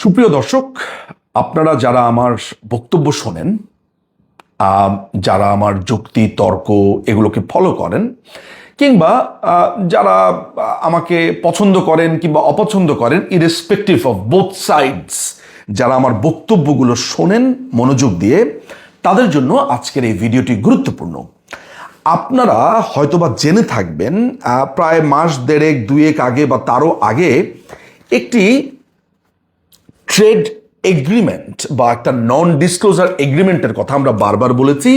সুপ্রিয় দর্শক, আপনারা যারা আমার বক্তব্য শোনেন যারা আমার যুক্তি, তর্ক এগুলোকে ফলো করেন, কিংবা যারা আমাকে পছন্দ করেন কিংবা অপছন্দ করেন ইরেসপেক্টিভ অফ বোথ সাইডস যারা আমার বক্তব্যগুলো শোনেন মনোযোগ দিয়ে, তাদের জন্য আজকের এই ভিডিওটি গুরুত্বপূর্ণ। আপনারা হয়তোবা জেনে থাকবেন প্রায় মাস দেড়েক, দুয়েক আগে বা তারও আগে একটি ট্রেড এগ্রিমেন্ট বা একটা নন ডিসক্লোজার এগ্রিমেন্টের কথা আমরা বারবার বলেছি,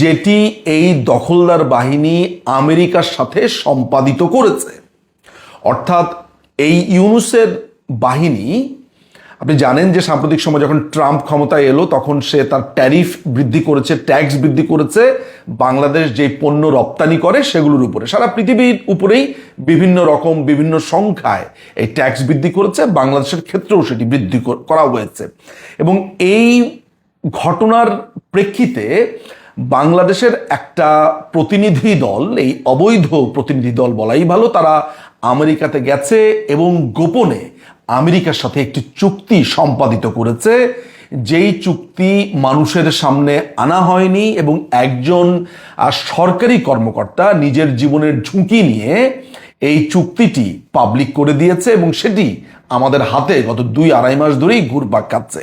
যেটি এই দখলদার বাহিনী আমেরিকার সাথে সম্পাদিত করেছে। অর্থাৎ এই ইউনুসের বাহিনী আপনি জানেন যে সাম্প্রতিক সময় যখন ট্রাম্প ক্ষমতায় এলো, তখন সে তার ট্যারিফ বৃদ্ধি করেছে, ট্যাক্স বৃদ্ধি করেছে, বাংলাদেশ যে পণ্য রপ্তানি করে সেগুলোর উপরে। সারা পৃথিবীর উপরেই বিভিন্ন রকম, বিভিন্ন সংখ্যায় এই ট্যাক্স বৃদ্ধি করেছে, বাংলাদেশের ক্ষেত্রেও সেটি বৃদ্ধি কর- হয়েছে। এবং এই ঘটনার প্রেক্ষিতে বাংলাদেশের একটা প্রতিনিধি দল, এই অবৈধ প্রতিনিধি দল বলাই ভালো, তারা আমেরিকাতে গেছে এবং গোপনে আমেরিকার সাথে একটি চুক্তি সম্পাদিত করেছে। যেই চুক্তি মানুষের সামনে আনা হয়নি এবং একজন সরকারি কর্মকর্তা নিজের জীবনের ঝুঁকি নিয়ে এই চুক্তিটি পাবলিক করে দিয়েছে এবং সেটি আমাদের হাতে গত দুই আড়াই মাস ধরেই ঘুরপাক খাচ্ছে।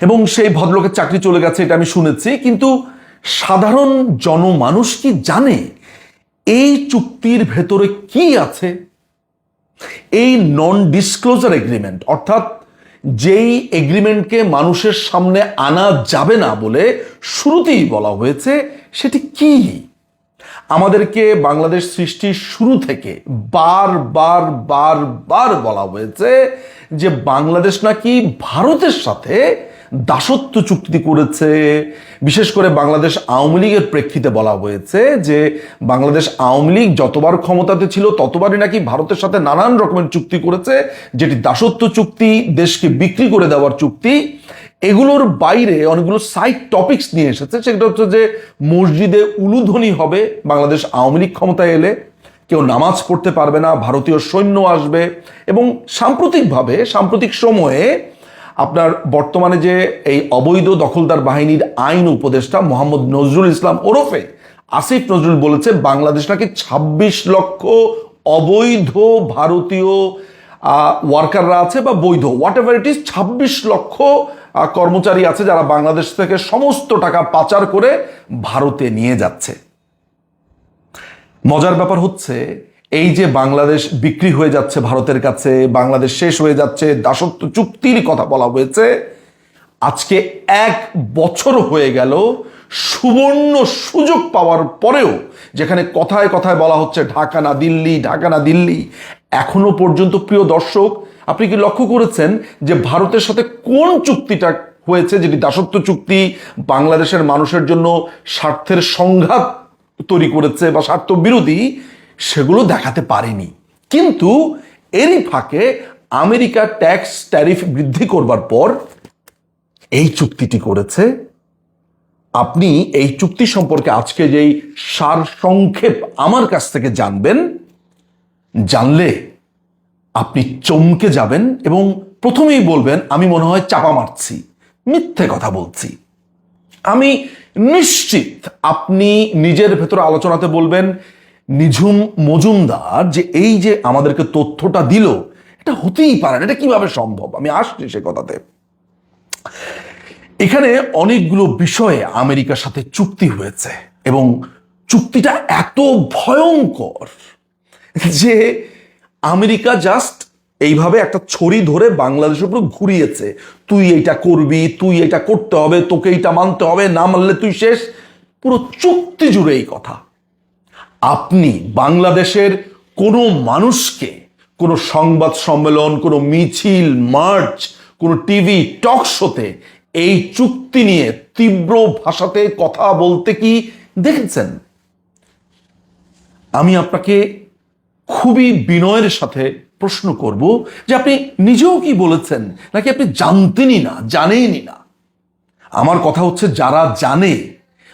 এবং সেই ভদ্রলোকের চাকরি চলে গেছে, এটা আমি শুনেছি। কিন্তু সাধারণ জনমানুষ কি জানে এই চুক্তির ভেতরে কি আছে? এই নন ডিসক্লোজার এগ্রিমেন্ট অর্থাৎ যেই এগ্রিমেন্টকে মানুষের সামনে আনা যাবে না বলে শুরুতেই বলা হয়েছে, সেটি কি? আমাদেরকে বাংলাদেশ সৃষ্টির শুরু থেকে বার বার বার বার বলা হয়েছে যে বাংলাদেশ নাকি ভারতের সাথে দাসত্ব চুক্তি করেছে। বিশেষ করে বাংলাদেশ আওয়ামী লীগের প্রেক্ষিতে বলা হয়েছে যে, বাংলাদেশ আওয়ামী লীগ যতবার ক্ষমতাতে ছিল, ততবারই নাকি ভারতের সাথে নানান রকমের চুক্তি করেছে, যেটি দাসত্ব চুক্তি, দেশকে বিক্রি করে দেওয়ার চুক্তি। এগুলোর বাইরে অনেকগুলো সাইড টপিক্স নিয়ে এসেছে, সেটা হচ্ছে যে, মসজিদে উলুধ্বনি হবে, বাংলাদেশ আওয়ামী লীগ ক্ষমতায় এলে। কেউ নামাজ পড়তে পারবে না, ভারতীয় সৈন্য আসবে। এবং সাম্প্রতিকভাবে, সাম্প্রতিক সময়ে আপনার বর্তমানে যে এই অবৈধ দখলদার বাহিনীর আইন উপদেষ্টা মোহাম্মদ নজরুল ইসলাম ওরফে আসিফ নজরুল বলেছে বাংলাদেশ নাকি ছাব্বিশ লক্ষ অবৈধ ভারতীয় ওয়ার্কাররা আছে বা বৈধ হোয়াট এভার ইট ইস ছাব্বিশ লক্ষ কর্মচারী আছে যারা বাংলাদেশ থেকে সমস্ত টাকা পাচার করে ভারতে নিয়ে যাচ্ছে। মজার ব্যাপার হচ্ছে এই যে বাংলাদেশ বিক্রি হয়ে যাচ্ছে ভারতের কাছে, বাংলাদেশ শেষ হয়ে যাচ্ছে, দাসত্ব চুক্তির কথা বলা হয়েছে, আজকে এক বছর হয়ে গেল সুবর্ণ সুযোগ পাওয়ার পরেও, যেখানে কথায় কথায় বলা হচ্ছে ঢাকা না দিল্লি, ঢাকা না দিল্লি, এখনও পর্যন্ত প্রিয় দর্শক, আপনি কি লক্ষ্য করেছেন যে ভারতের সাথে কোন চুক্তিটা হয়েছে যেটি দাসত্ব চুক্তি বাংলাদেশের মানুষের জন্য স্বার্থের সংঘাত তৈরি করেছে বা স্বার্থ বিরোধী সেগুলো দেখাতে পারেনি। কিন্তু এরই ফাঁকে আমেরিকা ট্যাক্স ট্যারিফ বৃদ্ধি করবার পর এই চুক্তিটি করেছে। আপনি এই চুক্তি সম্পর্কে আজকে যেই সার সংক্ষেপ আমার কাছ থেকে জানবেন, জানলে আপনি চমকে যাবেন এবং প্রথমেই বলবেন, আমি মনে হয় চাপা মারছি, মিথ্যে কথা বলছি। আমি নিশ্চিত আপনি নিজের ভেতরে আলোচনাতে বলবেন নিঝুম মজুমদার যে এই যে আমাদেরকে তথ্যটা দিল, এটা হতেই পারে না। এটা কীভাবে সম্ভব? আমি আসছি সে কথাতে। এখানে অনেকগুলো বিষয়ে আমেরিকার সাথে চুক্তি হয়েছে এবং চুক্তিটা এত ভয়ঙ্কর যে আমেরিকা জাস্ট এইভাবে একটা ছড়ি ধরে বাংলাদেশের উপর ঘুরিয়েছে। তুই এইটা করবি, তুই এটা করতে হবে, তোকে এইটা মানতে হবে, না মানলে তুই শেষ। পুরো চুক্তি জুড়ে এই কথা। আপনি বাংলাদেশের কোনো মানুষকে কোনো সংবাদ সম্মেলন, কোনো মিছিল, মার্চ, কোনো টিভি টক শোতে এই চুক্তি নিয়ে তীব্র ভাষাতে কথা বলতে কি দেখেছেন? আমি আপনাকে খুবই বিনয়ের সাথে প্রশ্ন করব যে আপনি নিজেও কি বলেছেন? নাকি আপনি জানতেনই না জানেনই না? আমার কথা হচ্ছে যারা জানে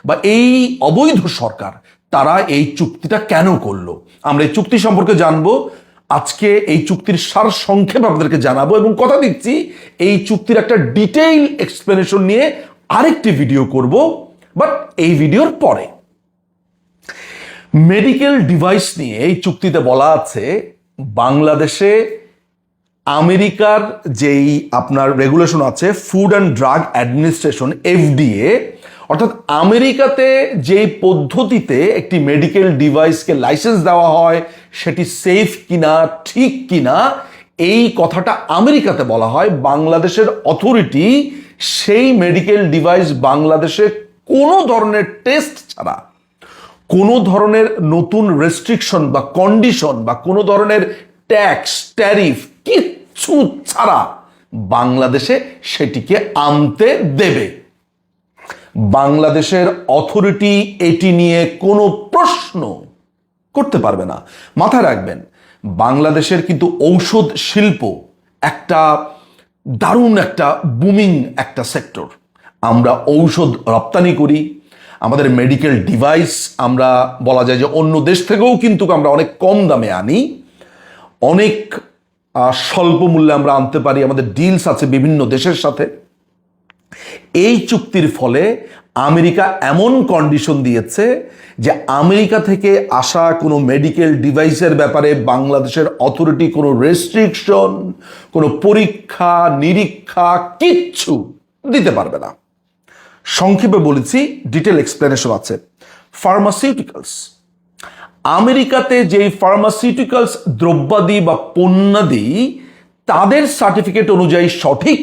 বা এই অবৈধ সরকার তারা এই চুক্তিটা কেন করল? আমরা এই চুক্তি সম্পর্কে জানব, আজকে এই চুক্তির সার সংক্ষেপ আপনাদেরকে জানাব এবং কথা দিচ্ছি, এই চুক্তির একটা ডিটেইল এক্সপ্লেনেশন নিয়ে আরেকটি ভিডিও করব বাট এই ভিডিওর পরে। মেডিকেল ডিভাইস নিয়ে এই চুক্তিতে বলা আছে, বাংলাদেশে আমেরিকার যেই আপনার রেগুলেশন আছে food and drug administration FDA অর্থাৎ আমেরিকাতে যেই পদ্ধতিতে একটি মেডিকেল ডিভাইসকে লাইসেন্স দেওয়া হয়, সেটি সেফ কিনা, ঠিক কিনা, এই কথাটা আমেরিকাতে বলা হয়। বাংলাদেশের অথরিটি সেই মেডিকেল ডিভাইস বাংলাদেশে কোনো ধরনের টেস্ট ছাড়া, কোনো ধরনের নতুন রেস্ট্রিকশন বা কন্ডিশন বা কোনো ধরনের ট্যাক্স ট্যারিফ কিচ্ছু ছাড়া বাংলাদেশে সেটিকে আনতে দেবে। বাংলাদেশের অথরিটি এটি নিয়ে কোনো প্রশ্ন করতে পারবে না। মাথায় রাখবেন, বাংলাদেশের কিন্তু ঔষধ শিল্প একটা দারুণ একটা বুমিং একটা সেক্টর আমরা ঔষধ রপ্তানি করি, আমাদের মেডিকেল ডিভাইস আমরা বলা যায় যে অন্য দেশ থেকেও কিন্তু আমরা অনেক কম দামে আনি। অনেক স্বল্প মূল্যে আমরা আনতে পারি, আমাদের ডিলস আছে বিভিন্ন দেশের সাথে। এই চুক্তির ফলে আমেরিকা এমন কন্ডিশন দিয়েছে যে আমেরিকা থেকে আসা কোনো মেডিকেল ডিভাইসের ব্যাপারে বাংলাদেশের অথরিটি কোনো রেস্ট্রিকশন কোনো পরীক্ষা, নিরীক্ষা কিচ্ছু দিতে পারবে না। সংক্ষেপে বলেছি ডিটেল এক্সপ্লেনেশন আছে। ফার্মাসিউটিক্যালস আমেরিকাতে যেই ফার্মাসিউটিক্যালস দ্রব্যাদি বা পণ্যাদি তাদের সার্টিফিকেট অনুযায়ী সঠিক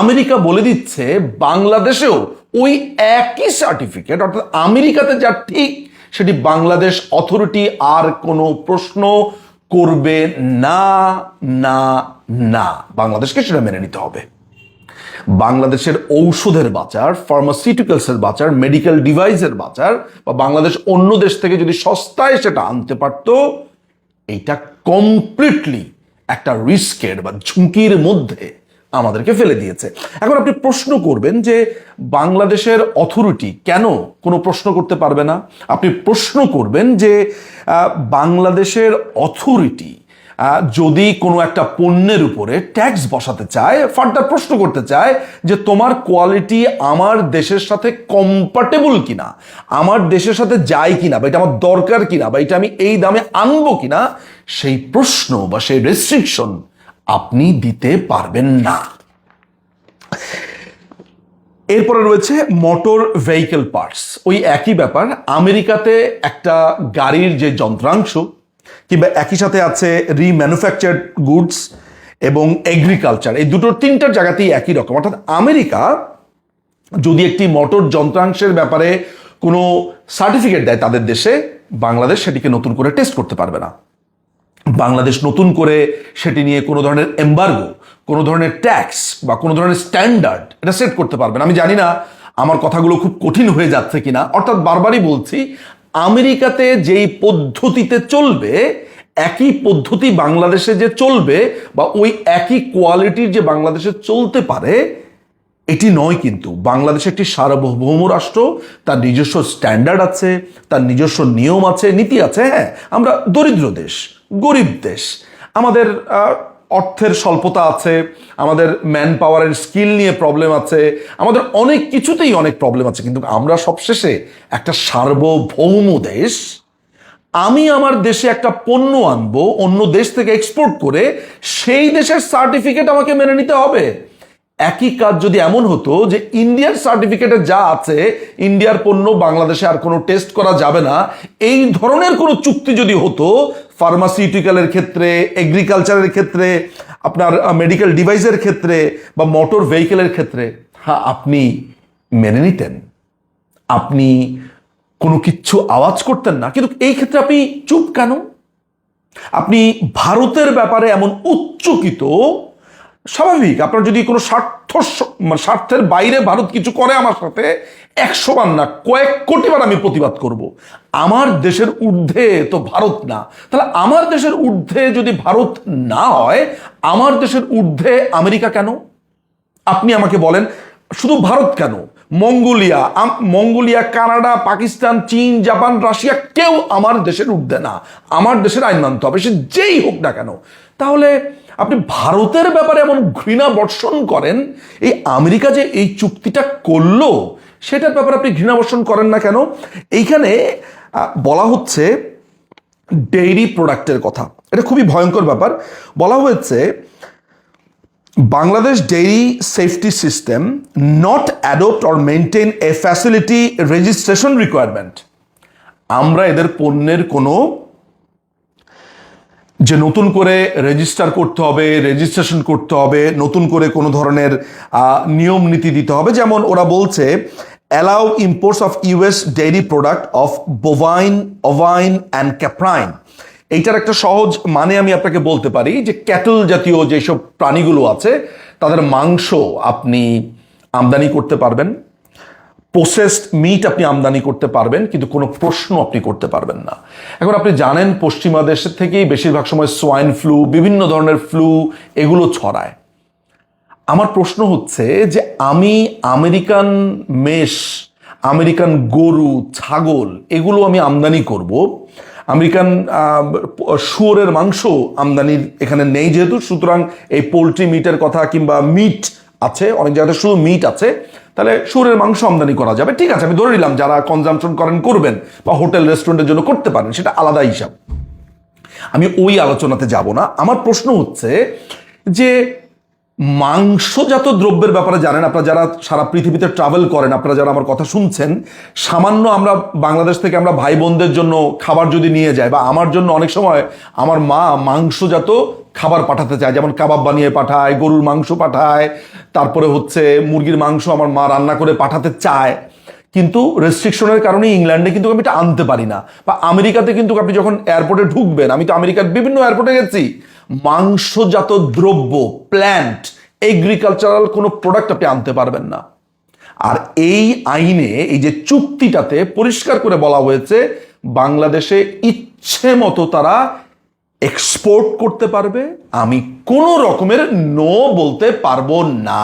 আমেরিকা বলে দিচ্ছে বাংলাদেশেও ওই একই সার্টিফিকেট অর্থাৎ আমেরিকাতে যা ঠিক, সেটি বাংলাদেশ অথরিটি আর কোনো প্রশ্ন করবে না না না। বাংলাদেশকে সেটা মেনে নিতে হবে। বাংলাদেশের ঔষধের বাজার ফার্মাসিউটিক্যালসের বাজার মেডিকেল ডিভাইসের বাজার, বা বাংলাদেশ অন্য দেশ থেকে যদি সস্তায় সেটা আনতে পারত, এইটা কমপ্লিটলি একটা রিস্কের বা ঝুঁকির মধ্যে আমাদেরকে ফেলে দিয়েছে। এখন আপনি প্রশ্ন করবেন যে বাংলাদেশের অথরিটি কেন কোনো প্রশ্ন করতে পারবে না? আপনি প্রশ্ন করবেন যে বাংলাদেশের অথরিটি যদি কোনো একটা পণ্যের উপরে ট্যাক্স বসাতে চায় ফার্দার প্রশ্ন করতে চায় যে তোমার কোয়ালিটি আমার দেশের সাথে কম্পাটেবল কিনা, আমার দেশের সাথে যায় কিনা বা এটা আমার দরকার কিনা বা এটা আমি এই দামে আনব কিনা, সেই প্রশ্ন বা সেই রেস্ট্রিকশন আপনি দিতে পারবেন না। এরপরে রয়েছে মোটর ভেহিকেল পার্টস। ওই একই ব্যাপার, আমেরিকাতে একটা গাড়ির যে যন্ত্রাংশ, কিংবা একই সাথে আছে রিম্যানুফ্যাকচার্ড গুডস এবং এগ্রিকালচার এই দুটোর তিনটার জায়গাতেই একই রকম। অর্থাৎ আমেরিকা যদি একটি মোটর যন্ত্রাংশের ব্যাপারে কোনো সার্টিফিকেট দেয় তাদের দেশে, বাংলাদেশ সেটিকে নতুন করে টেস্ট করতে পারবে না। বাংলাদেশ নতুন করে সেটি নিয়ে কোনো ধরনের এম্বার্গো কোনো ধরনের ট্যাক্স বা কোনো ধরনের স্ট্যান্ডার্ড এটা সেট করতে পারবেন আমি জানি না আমার কথাগুলো খুব কঠিন হয়ে যাচ্ছে কিনা। অর্থাৎ বারবারই বলছি, আমেরিকাতে যেই পদ্ধতিতে চলবে, একই পদ্ধতি বাংলাদেশে যে চলবে বা ওই একই কোয়ালিটির যে বাংলাদেশে চলতে পারে, এটি নয় কিন্তু। বাংলাদেশ একটি সার্বভৌম রাষ্ট্র, তার নিজস্ব স্ট্যান্ডার্ড আছে, তার নিজস্ব নিয়ম আছে, নীতি আছে হ্যাঁ আমরা দরিদ্র দেশ। গরিব দেশ। আমাদের অর্থের স্বল্পতা আছে, আমাদের ম্যান পাওয়ারের স্কিল নিয়ে প্রবলেম আছে, আমাদের অনেক কিছুতেই অনেক প্রবলেম আছে। কিন্তু আমরা সবশেষে একটা সার্বভৌম দেশ। আমি আমার দেশে একটা পণ্য আনব, অন্য দেশ থেকে এক্সপোর্ট করে, সেই দেশের সার্টিফিকেট আমাকে মেনে নিতে হবে। একই কাজ যদি এমন হতো যে ইন্ডিয়ার সার্টিফিকেটে যা আছে ইন্ডিয়ার পণ্য, বাংলাদেশে আর কোনো টেস্ট করা যাবে না, এই ধরনের কোনো চুক্তি যদি হতো ফার্মাসিউটিক্যালের ক্ষেত্রে এগ্রিকালচারের ক্ষেত্রে, আপনার মেডিকেল ডিভাইসের ক্ষেত্রে বা মোটর ভেহিকেলের ক্ষেত্রে হ্যাঁ আপনি মেনে নিতেন। আপনি কোনো কিচ্ছু আওয়াজ করতেন না। কিন্তু এই ক্ষেত্রে আপনি চুপ কেন? আপনি ভারতের ব্যাপারে এমন উচ্চকিত, স্বাভাবিক। আপনার যদি কোনো স্বার্থ মানে স্বার্থের বাইরে ভারত কিছু করে আমার সাথে, একশো বার না, কয়েক কোটি বার আমি প্রতিবাদ করব। আমার দেশের ঊর্ধ্বে তো ভারত না। তাহলে আমার দেশের ঊর্ধ্বে যদি ভারত না হয়, আমার দেশের ঊর্ধ্বে আমেরিকা কেন? আপনি আমাকে বলেন, শুধু ভারত কেন? মঙ্গোলিয়া মঙ্গোলিয়া, কানাডা, পাকিস্তান, চীন, জাপান, রাশিয়া, কেউ আমার দেশের উঠবে না। আমার দেশের আইন মানতে হবে, সে যেই হোক না কেন। তাহলে আপনি ভারতের ব্যাপারে এমন ঘৃণা বর্ষণ করেন, এই আমেরিকা যে এই চুক্তিটা করল সেটার ব্যাপারে আপনি ঘৃণা বর্ষণ করেন না কেন? এইখানে বলা হচ্ছে ডেইরি প্রোডাক্টের কথা। এটা খুবই ভয়ঙ্কর ব্যাপার। বলা হয়েছে, Bangladesh dairy safety system not adopt or maintain a facility registration requirement আমরা এদের পণ্যের কোনো, যে নতুন করে রেজিস্টার করতে হবে রেজিস্ট্রেশন করতে হবে, নতুন করে কোনো ধরনের নিয়ম নীতি দিতে হবে, যেমন ওরা বলছে allow imports of US dairy product of bovine ovine and caprine এইটার একটা সহজ মানে আমি আপনাকে বলতে পারি যে ক্যাটল জাতীয় যেসব প্রাণীগুলো আছে, তাদের মাংস আপনি আমদানি করতে পারবেন। প্রসেসড মিট আপনি আমদানি করতে পারবেন, কিন্তু কোনো প্রশ্ন আপনি করতে পারবেন না। এখন আপনি জানেন, পশ্চিমা দেশের থেকেই বেশিরভাগ সময় সোয়াইন ফ্লু বিভিন্ন ধরনের ফ্লু এগুলো ছড়ায়। আমার প্রশ্ন হচ্ছে যে আমি আমেরিকান মেষ, আমেরিকান গরু, ছাগল, এগুলো আমি আমদানি করব। আমেরিকান শুয়োরের মাংস আমদানির এখানে নেই যেহেতু, সুতরাং এই পোলট্রি মিটের কথা কিংবা মিট আছে, অনেক জায়গাতে শুধু মিট আছে, তাহলে শুয়োরের মাংস আমদানি করা যাবে। ঠিক আছে, আমি ধরে নিলাম যারা কনজামশন করেন করবেন বা হোটেল, রেস্টুরেন্টের জন্য করতে পারেন, সেটা আলাদা হিসাব। আমি ওই আলোচনাতে যাব না। আমার প্রশ্ন হচ্ছে যে মাংসজাত দ্রব্যের ব্যাপারে জানেন আপনারা যারা সারা পৃথিবীতে ট্রাভেল করেন, আপনারা যারা আমার কথা শুনছেন, সামান্য আমরা বাংলাদেশ থেকে আমরা ভাই বোনদের জন্য খাবার যদি নিয়ে যাই বা আমার জন্য অনেক সময় আমার মা মাংসজাত খাবার পাঠাতে চায়, যেমন কাবাব বানিয়ে পাঠায়, গরুর মাংস পাঠায়, তারপরে হচ্ছে মুরগির মাংস আমার মা রান্না করে পাঠাতে চায়। কিন্তু রেস্ট্রিকশনের কারণে ইংল্যান্ডে কিন্তু আমি এটা আনতে পারি না। বা আমেরিকাতে কিন্তু আপনি যখন এয়ারপোর্টে ঢুকবেন, আমি তো আমেরিকার বিভিন্ন এয়ারপোর্টে গেছি, মাংসজাত দ্রব্য প্ল্যান্ট এগ্রিকালচারাল কোনো প্রোডাক্ট আপনি আনতে পারবেন না। আর এই আইনে, এই যে চুক্তিটাতে পরিষ্কার করে বলা হয়েছে, বাংলাদেশে ইচ্ছে মতো তারা এক্সপোর্ট করতে পারবে, আমি কোনো রকমের নো বলতে পারব না।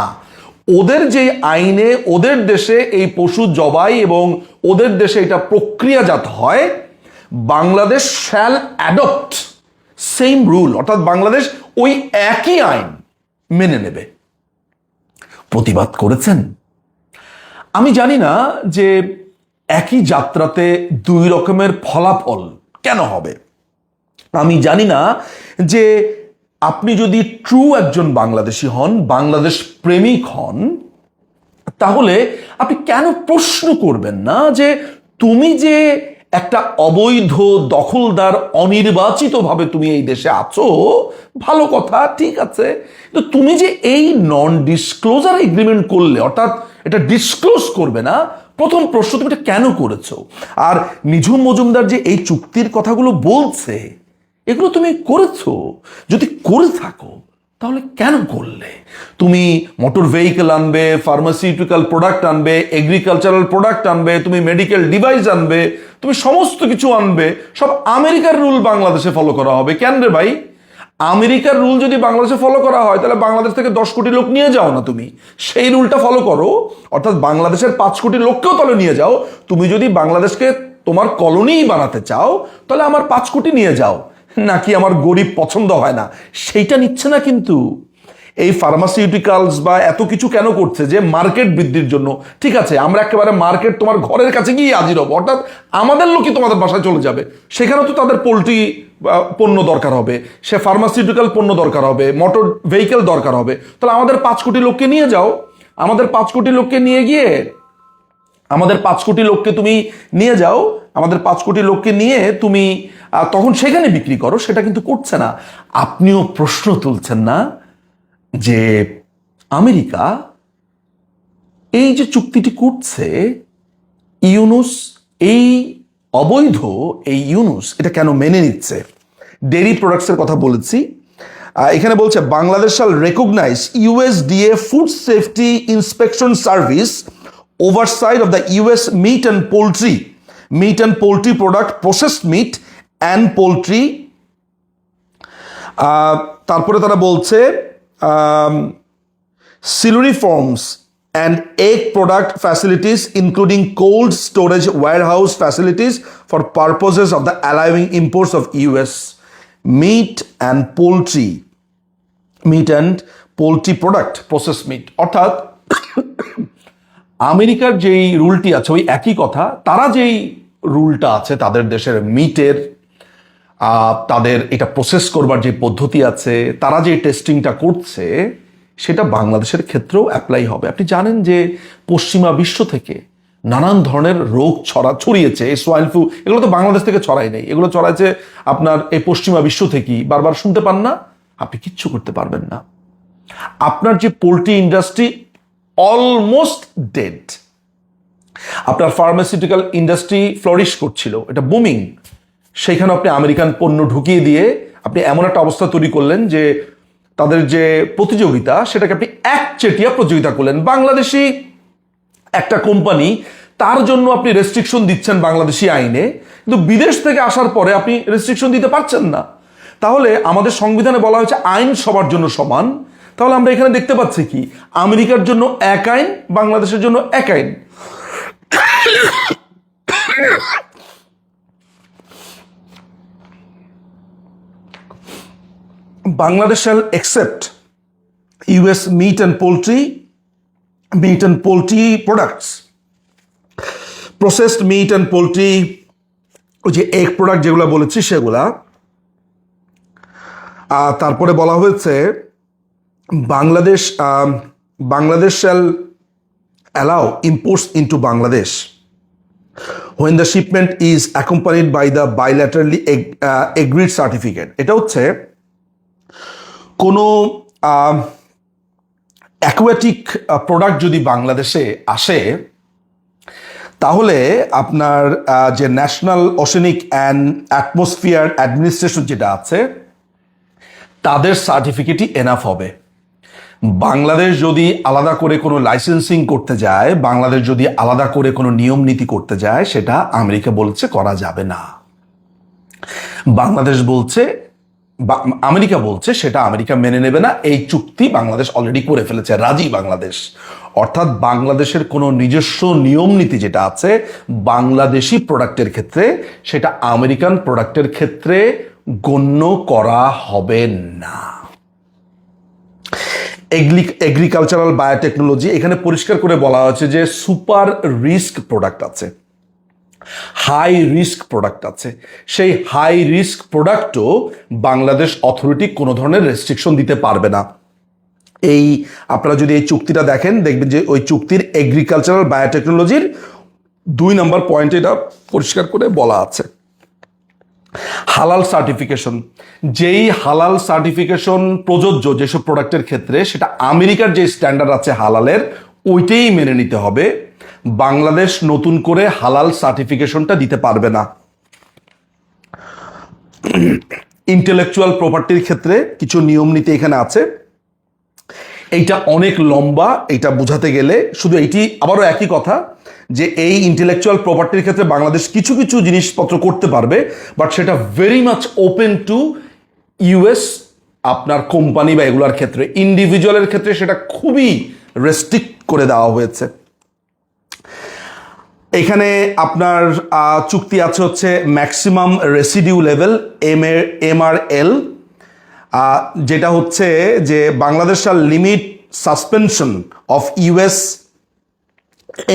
ওদের যে আইনে ওদের দেশে এই পশু জবাই এবং ওদের দেশে এটা প্রক্রিয়াজাত হয়, Bangladesh shall adopt same rule অর্থাৎ বাংলাদেশ ওই একই আইন মেনে নেবে। প্রতিবাদ করেছেন? আমি জানি না যে একই যাত্রাতে দুই রকমের ফলাফল কেন হবে। আমি জানি না যে আপনি যদি ট্রু একজন বাংলাদেশি হন, বাংলাদেশ প্রেমিক হন, তাহলে আপনি কেন প্রশ্ন করবেন না যে তুমি যে একটা অবৈধ দখলদার, অনির্বাচিতভাবে তুমি এই দেশে আছো? ভালো কথা, ঠিক আছে। কিন্তু তুমি যে এই নন ডিসক্লোজার এগ্রিমেন্ট করলে, অর্থাৎ এটা ডিসক্লোজ করবে না, প্রথম প্রশ্ন তুমি এটা কেন করেছ? আর নিঝুম মজুমদার যে এই চুক্তির কথাগুলো বলছে এগুলো তুমি করেছ। যদি করে থাকো, তাহলে কেন করলে? তুমি মোটর ভেহিকেল আনবে ফার্মাসিউটিক্যাল প্রোডাক্ট আনবে এগ্রিকালচারাল প্রোডাক্ট আনবে, তুমি মেডিকেল ডিভাইস আনবে, তুমি সমস্ত কিছু আনবে, সব আমেরিকার রুল বাংলাদেশে ফলো করা হবে। কেন রে ভাই? আমেরিকার রুল যদি বাংলাদেশে ফলো করা হয়, তাহলে বাংলাদেশ থেকে দশ কোটি লোক নিয়ে যাও না তুমি। সেই রুলটা ফলো করো। অর্থাৎ বাংলাদেশের পাঁচ কোটি লোককেও তাহলে নিয়ে যাও। তুমি যদি বাংলাদেশকে তোমার কলোনিই বানাতে চাও, তাহলে আমার পাঁচ কোটি নিয়ে যাও। নাকি আমার গরিব পছন্দ হয় না? সেইটা নিচ্ছে না কিন্তু। এই ফার্মাসিউটিক্যালস বা এত কিছু কেন করছে যে মার্কেট বৃদ্ধির জন্য? ঠিক আছে, আমরা একেবারে মার্কেট তোমার ঘরের কাছে গিয়ে হাজির হব, অর্থাৎ আমাদের লোকই তোমাদের বাসায় চলে যাবে। সেখানেও তো তাদের পোলট্রি পণ্য দরকার হবে, সে ফার্মাসিউটিক্যাল পণ্য দরকার হবে মোটর ভেহিকেল দরকার হবে। তাহলে আমাদের পাঁচ কোটি লোককে নিয়ে যাও। আমাদের পাঁচ কোটি লোককে নিয়ে গিয়ে, আমাদের পাঁচ কোটি লোককে তুমি নিয়ে যাও। আমাদের পাঁচ কোটি লোককে নিয়ে তুমি তখন সেখানে বিক্রি করো, সেটা কিন্তু করছে না। আপনিও প্রশ্ন তুলছেন না যে আমেরিকা এই যে চুক্তিটি করছে, ইউনুস, এই অবৈধ এই ইউনুস, এটা কেন মেনে নিচ্ছে? ডেরি প্রোডাক্টসের কথা বলেছি। এখানে বলছে, Bangladesh shall recognize USDA food safety inspection service oversight of the US meat and poultry meat and poultry product processed meat and poultry তারপরে তারা বলছে সিলুরি farms and egg product facilities including cold storage warehouse facilities for purposes of the allowing imports of US meat and poultry meat and poultry product process meat অর্থাৎ, আমেরিকার যেই রুলটি আছে, ওই একই কথা, তারা যেই রুলটা আছে, তাদের দেশের মিটের তাদের এটা প্রসেস করবার যে পদ্ধতি আছে, তারা যে টেস্টিংটা করছে, সেটা বাংলাদেশের ক্ষেত্রেও অ্যাপ্লাই হবে। আপনি জানেন যে পশ্চিমা বিশ্ব থেকে নানান ধরনের রোগ ছড়া, ছড়িয়েছে এই সোয়াইন ফ্লু এগুলো তো বাংলাদেশ থেকে ছড়াই নেই। এগুলো ছড়াইছে আপনার এই পশ্চিমা বিশ্ব থেকেই। বারবার শুনতে পান না? আপনি কিচ্ছু করতে পারবেন না। আপনার যে পোলট্রি ইন্ডাস্ট্রি অলমোস্ট ডেড আপনার ফার্মাসিউটিক্যাল ইন্ডাস্ট্রি ফ্লরিশ করছিল, এটা বুমিং সেইখানে আপনি আমেরিকান পণ্য ঢুকিয়ে দিয়ে আপনি এমন একটা অবস্থা তৈরি করলেন যে তাদের যে প্রতিযোগিতা, সেটাকে আপনি একচেটিয়া প্রতিযোগিতা করলেন। বাংলাদেশি একটা কোম্পানি তার জন্য আপনি রেস্ট্রিকশন দিচ্ছেন বাংলাদেশি আইনে, কিন্তু বিদেশ থেকে আসার পরে আপনি রেস্ট্রিকশন দিতে পারছেন না। তাহলে আমাদের সংবিধানে বলা হয়েছে আইন সবার জন্য সমান। তাহলে আমরা এখানে দেখতে পাচ্ছি কি? আমেরিকার জন্য এক আইন, বাংলাদেশের জন্য এক আইন। Bangladesh shall accept US meat and poultry, meat and poultry products, processed meat and poultry, যে এগ প্রোডাক্ট যেগুলো বলেছি সেগুলা তারপরে বলা হয়েছে Bangladesh Bangladesh shall allow imports into Bangladesh shipment is accompanied by the bilaterally ag- uh, agreed certificate এটা হচ্ছে কোনো অ্যাকোয়াটিক প্রোডাক্ট যদি বাংলাদেশে আসে তাহলে আপনার যে national oceanic and atmosphere administration যেটা আছে তাদের সার্টিফিকেটই এনাফ হবে। বাংলাদেশ যদি আলাদা করে কোনো লাইসেন্সিং করতে যায়, বাংলাদেশ যদি আলাদা করে কোনো নিয়ম নীতি করতে যায়, সেটা আমেরিকা বলছে করা যাবে না। বাংলাদেশ বলছে আমেরিকা বলছে সেটা আমেরিকা মেনে নেবে না, এই চুক্তি বাংলাদেশ অলরেডি করে ফেলেছে, রাজি বাংলাদেশ। অর্থাৎ বাংলাদেশের কোনো নিজস্ব নিয়ম নীতি যেটা আছে, বাংলাদেশি প্রোডাক্টের ক্ষেত্রে, সেটা আমেরিকান প্রোডাক্টের ক্ষেত্রে গণ্য করা হবে না। এগ্রিকালচারাল বায়োটেকনোলজি এখানে পরিষ্কার করে বলা হয়েছে যে সুপার রিস্ক প্রোডাক্ট আছে। হাই রিস্ক প্রোডাক্ট আছে। সেই হাই রিস্ক প্রোডাক্টও বাংলাদেশ অথরিটি কোনো ধরনের রেস্ট্রিকশন দিতে পারবে না। এই আপনারা যদি এই চুক্তিটা দেখেন, দেখবেন যে ওই চুক্তির এগ্রিকালচারাল বায়োটেকনোলজির দুই নম্বর পয়েন্টে এটা পরিষ্কার করে বলা আছে। হালাল সার্টিফিকেশন যেই হালাল সার্টিফিকেশন প্রযোজ্য যেসব প্রোডাক্টের ক্ষেত্রে, সেটা আমেরিকার যে স্ট্যান্ডার্ড আছে হালালের, ওইটাই মেনে নিতে হবে। বাংলাদেশ নতুন করে হালাল সার্টিফিকেশনটা দিতে পারবে না। ইন্টেলেকচুয়াল প্রপার্টির ক্ষেত্রে কিছু নিয়ম নীতি এখানে আছে। এইটা অনেক লম্বা এটা বোঝাতে গেলে শুধু এইটি আবারও একই কথা। যে এই ইন্টেলেকচুয়াল প্রপার্টির ক্ষেত্রে বাংলাদেশ কিছু কিছু জিনিসপত্র করতে পারবে বাট সেটা very much open to US আপনার কোম্পানি বা এগুলার ক্ষেত্রে। ইন্ডিভিজুয়ালের ক্ষেত্রে সেটা খুবই রেস্ট্রিক্ট করে দেওয়া হয়েছে। এখানে আপনার চুক্তি আছে হচ্ছে ম্যাক্সিমাম রেসিডিউ লেভেল এম এর এম আর এল যেটা হচ্ছে যে বাংলাদেশ আর limit suspension of US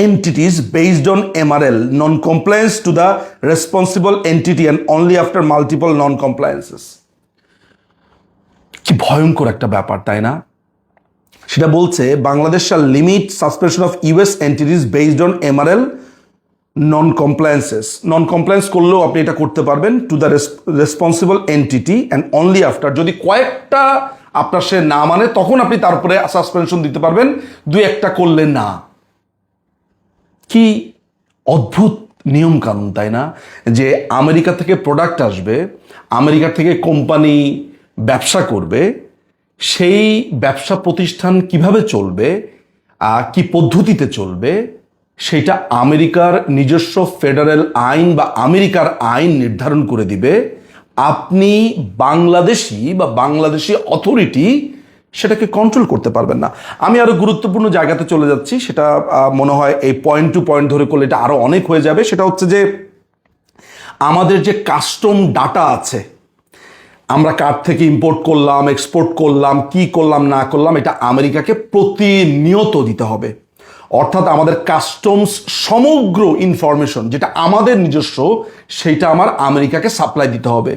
entities based on MRL non-compliance to the responsible entity and only after multiple non-compliances. কি ভয়ঙ্কর একটা ব্যাপার, তাই না? সেটা বলছে, Bangladesh shall limit suspension of US entities based on MRL non compliances non compliance করলেও আপনি এটা করতে পারবেন to the responsible entity and only after যদি কয়েকটা আপনার সে না মানে তখন আপনি তারপরে সাসপেনশন দিতে পারবেন, দুই একটা করলে না। কি অদ্ভুত নিয়ম কানুন তাই না? যে আমেরিকা থেকে প্রোডাক্ট আসবে, আমেরিকা থেকে কোম্পানি ব্যবসা করবে, সেই ব্যবসা প্রতিষ্ঠান কীভাবে চলবে কি পদ্ধতিতে চলবে, সেটা আমেরিকার নিজস্ব ফেডারেল আইন বা আমেরিকার আইন নির্ধারণ করে দিবে। আপনি বাংলাদেশি বা বাংলাদেশি অথরিটি সেটাকে কন্ট্রোল করতে পারবেন না। আমি আরও গুরুত্বপূর্ণ জায়গাতে চলে যাচ্ছি, সেটা মনে হয় এই পয়েন্ট টু পয়েন্ট ধরে করলে এটা আরও অনেক হয়ে যাবে। সেটা হচ্ছে যে, আমাদের যে কাস্টম ডাটা আছে, আমরা কার থেকে ইম্পোর্ট করলাম এক্সপোর্ট করলাম, কি করলাম, না করলাম, এটা আমেরিকাকে প্রতিনিয়ত দিতে হবে। অর্থাৎ আমাদের কাস্টমস সমগ্র ইনফরমেশন যেটা আমাদের নিজস্ব সেইটা আমার আমেরিকাকে সাপ্লাই দিতে হবে।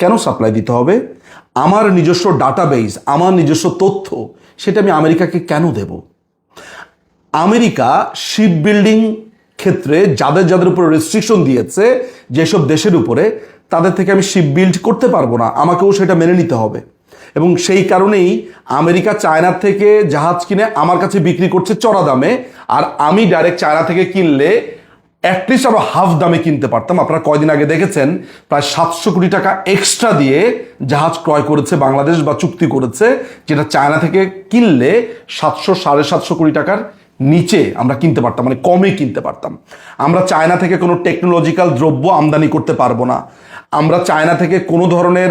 কেন সাপ্লাই দিতে হবে? আমার নিজস্ব ডাটাবেস আমার নিজস্ব তথ্য, সেটা আমি আমেরিকাকে কেন দেব? আমেরিকা শিপ বিল্ডিং ক্ষেত্রে যাদের যাদের উপরে রেস্ট্রিকশন দিয়েছে, যেসব দেশের উপরে, তাদের থেকে আমি শিপ বিল্ড করতে পারব না, আমাকেও সেটা মেনে নিতে হবে। এবং সেই কারণেই আমেরিকা চায়নার থেকে জাহাজ কিনে আমার কাছে বিক্রি করছে চড়া দামে, আর আমি ডাইরেক্ট চায়না থেকে কিনলে অ্যাটলিস্ট আরও হাফ দামে কিনতে পারতাম। আপনারা কয়দিন আগে দেখেছেন, প্রায় সাতশো কোটি টাকা এক্সট্রা দিয়ে জাহাজ ক্রয় করেছে বাংলাদেশ বা চুক্তি করেছে, যেটা চায়না থেকে কিনলে সাতশো, সাড়ে সাতশো কোটি টাকার নিচে আমরা কিনতে পারতাম মানে কমে কিনতে পারতাম। আমরা চায়না থেকে কোনো টেকনোলজিক্যাল দ্রব্য আমদানি করতে পারব না। আমরা চায়না থেকে কোনো ধরনের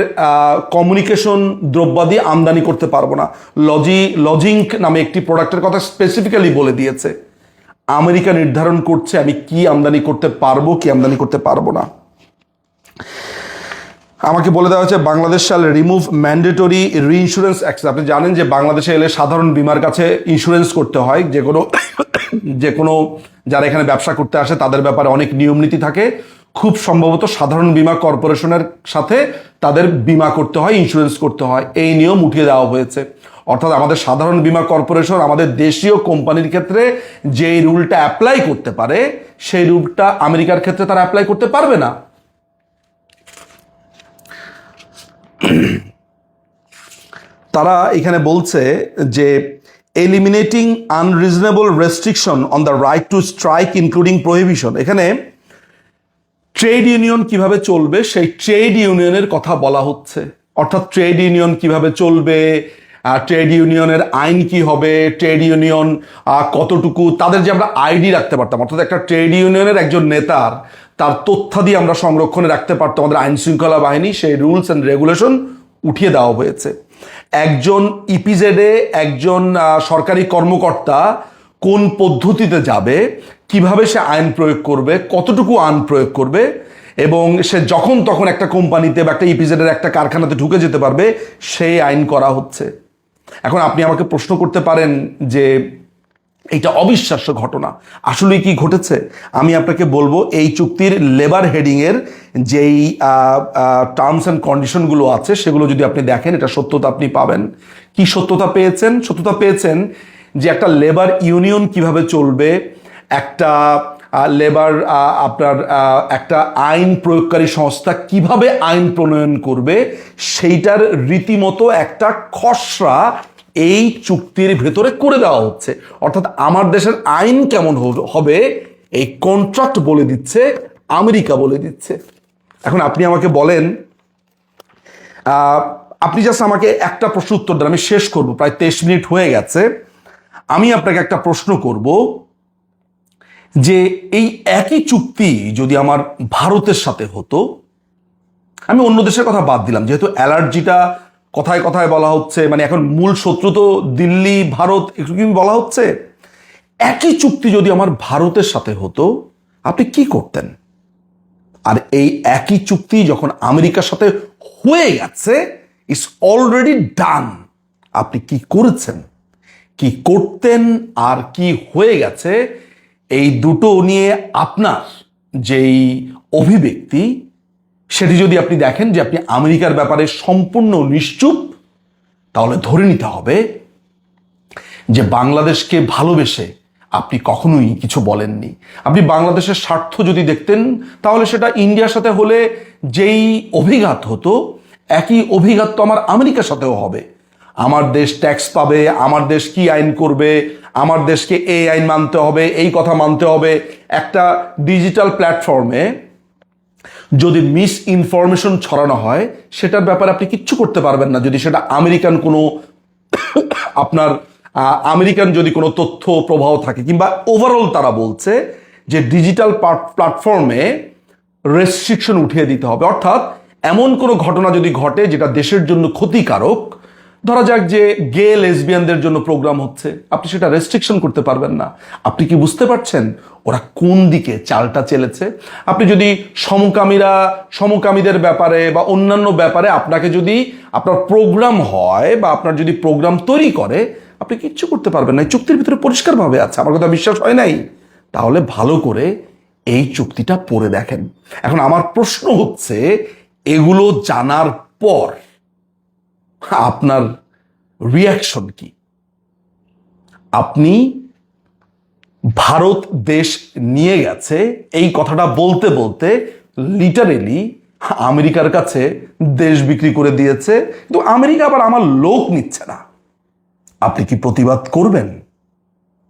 কমিউনিকেশন দ্রব্যাদি আমদানি করতে পারব না। লজি লজিঙ্ক নামে একটি প্রোডাক্টের কথা স্পেসিফিক্যালি বলে দিয়েছে। আমেরিকা নির্ধারণ করছে আমি কি আমদানি করতে পারব, কি আমদানি করতে পারব না। আমাকে বলে দেওয়া হয়েছে, বাংলাদেশ শাল রিমুভ ম্যান্ডেটরি রিইন্স্যুরেন্স অ্যাক্সেস আপনি জানেন যে বাংলাদেশে এলে সাধারণ বিমার কাছে ইন্স্যুরেন্স করতে হয়। যে কোনো যে কোনো যারা এখানে ব্যবসা করতে আসে, তাদের ব্যাপারে অনেক নিয়ম নীতি থাকে। খুব সম্ভবত সাধারণ বীমা কর্পোরেশনের সাথে তাদের বীমা করতে হয় ইন্স্যুরেন্স করতে হয়। এই নিয়ম উঠিয়ে দেওয়া হয়েছে। অর্থাৎ আমাদের সাধারণ বীমা কর্পোরেশন আমাদের দেশীয় কোম্পানির ক্ষেত্রে যে রুলটা অ্যাপ্লাই করতে পারে, সেই রুলটা আমেরিকার ক্ষেত্রে তারা অ্যাপ্লাই করতে পারবে না। তারা এখানে বলছে যে eliminating unreasonable restriction on the right to strike including prohibition এখানে ট্রেড ইউনিয়ন কীভাবে চলবে, সেই ট্রেড ইউনিয়নের কথা বলা হচ্ছে। অর্থাৎ ট্রেড ইউনিয়ন কীভাবে চলবে ট্রেড ইউনিয়নের আইন কি হবে ট্রেড ইউনিয়ন কতটুকু, তাদের যে আমরা আইডি রাখতে পারতাম, অর্থাৎ একটা ট্রেড ইউনিয়নের একজন নেতার, তার তথ্যাদি আমরা সংরক্ষণে রাখতে পারতাম আমাদের আইন শৃঙ্খলা বাহিনী, সেই রুলস অ্যান্ড রেগুলেশন উঠিয়ে দেওয়া হয়েছে। একজন ইপিজেডে একজন সরকারি কর্মকর্তা কোন পদ্ধতিতে যাবে, কীভাবে সে আইন প্রয়োগ করবে, কতটুকু আইন প্রয়োগ করবে, এবং সে যখন তখন একটা কোম্পানিতে বা একটা ইপিজেডের একটা কারখানাতে ঢুকে যেতে পারবে, সেই আইন করা হচ্ছে। এখন আপনি আমাকে প্রশ্ন করতে পারেন যে এটা অবিশ্বাস্য ঘটনা। আসলে কি ঘটেছে? আমি আপনাকে বলব, এই চুক্তির লেবার হেডিংয়ের যেই টার্মস অ্যান্ড কন্ডিশনগুলো আছে, সেগুলো যদি আপনি দেখেন, এটা সত্যতা আপনি পাবেন। কি সত্যতা পেয়েছেন? সত্যতা পেয়েছেন যে একটা লেবার ইউনিয়ন কীভাবে চলবে? একটা লেবার আপনার একটা আইন প্রয়োগকারী সংস্থা কীভাবে আইন প্রণয়ন করবে, সেইটার রীতিমতো একটা খসড়া এই চুক্তির ভেতরে করে দেওয়া হচ্ছে। অর্থাৎ আমার দেশের আইন কেমন হবে- এই কন্ট্রাক্ট বলে দিচ্ছে, আমেরিকা বলে দিচ্ছে। এখন আপনি আমাকে বলেন আপনি জাস্ট আমাকে একটা প্রশ্ন উত্তর দেন, আমি শেষ করব, প্রায় তেইশ মিনিট হয়ে গেছে। আমি আপনাকে একটা প্রশ্ন করব যে এই একই চুক্তি যদি আমার ভারতের সাথে হতো, আমি অন্য দেশের কথা বাদ দিলাম, যেহেতু অ্যালার্জিটা কথায় কথায় বলা হচ্ছে মানে এখন মূল শত্রু তো দিল্লি, ভারত, একটু কি বলা হচ্ছে? একই চুক্তি যদি আমার ভারতের সাথে হতো, আপনি কি করতেন? আর এই একই চুক্তি যখন আমেরিকার সাথে হয়ে গেছে ইটস অলরেডি ডান আপনি কি করেছেন? কি করতেন আর কি হয়ে গেছে? এই দুটো নিয়ে আপনার যেই অভিব্যক্তি, সেটি যদি আপনি দেখেন যে আপনি আমেরিকার ব্যাপারে সম্পূর্ণ নিশ্চুপ, তাহলে ধরে নিতে হবে যে বাংলাদেশকে ভালোবেসে আপনি কখনোই কিছু বলেননি। আপনি বাংলাদেশের স্বার্থ যদি দেখতেন, তাহলে সেটা ইন্ডিয়ার সাথে হলে যেই অভিঘাত হতো, একই অভিঘাত তো আমার আমেরিকার সাথেও হবে। আমার দেশ ট্যাক্স পাবে, আমার দেশ কি আইন করবে, আমার দেশকে এই আইন মানতে হবে, এই কথা মানতে হবে। একটা ডিজিটাল প্ল্যাটফর্মে যদি মিস ইনফরমেশন ছড়ানো হয়, সেটার ব্যাপারে আপনি কিচ্ছু করতে পারবেন না। যদি সেটা আমেরিকান কোনো আপনার আমেরিকান যদি কোনো তথ্য প্রবাহ থাকে, কিংবা ওভারঅল তারা বলছে যে ডিজিটাল প্ল্যাটফর্মে রেস্ট্রিকশন উঠিয়ে দিতে হবে। অর্থাৎ এমন কোনো ঘটনা যদি ঘটে যেটা দেশের জন্য ক্ষতিকারক ধরা যাক যে গে লেসবিয়ানদের জন্য প্রোগ্রাম হচ্ছে, আপনি সেটা রেস্ট্রিকশন করতে পারবেন না। আপনি কি বুঝতে পারছেন ওরা কোন দিকে চালটা চেলেছে? আপনি যদি সমকামীরা, সমকামীদের ব্যাপারে বা অন্যান্য ব্যাপারে আপনাকে যদি আপনার প্রোগ্রাম হয় বা আপনার যদি প্রোগ্রাম তৈরি করে, আপনি কিচ্ছু করতে পারবেন না। এই চুক্তির ভিতরে পরিষ্কারভাবে আছে, আমার কথা বিশ্বাস হয় নাই। তাহলে ভালো করে এই চুক্তিটা পড়ে দেখেন। এখন আমার প্রশ্ন হচ্ছে, এগুলো জানার পর আপনার রিয়াকশন কি? আপনি ভারত দেশ নিয়ে গেছে, এই কথাটা বলতে বলতে লিটারেলি আমেরিকার কাছে দেশ বিক্রি করে দিয়েছে, কিন্তু আমেরিকা আবার আমার লোক নিচ্ছে না। আপনি কি প্রতিবাদ করবেন?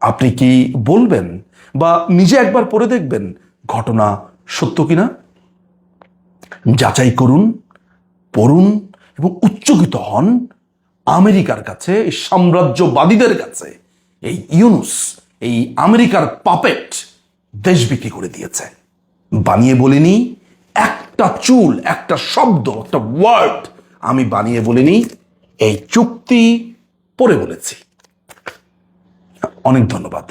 আপনি কি বলবেন? বা নিজে একবার পড়ে দেখবেন ঘটনা সত্য কিনা? যাচাই করুন, পড়ুন এবং উচ্চকিত হন আমেরিকার কাছে সাম্রাজ্যবাদীদের কাছে। এই ইউনুস, এই আমেরিকার পাপেট দেশ বিক্রি করে দিয়েছে। বানিয়ে বলিনি, একটা চুল, একটা শব্দ, একটা ওয়ার্ড আমি বানিয়ে বলিনি, এই চুক্তি পরে বলেছি। অনেক ধন্যবাদ।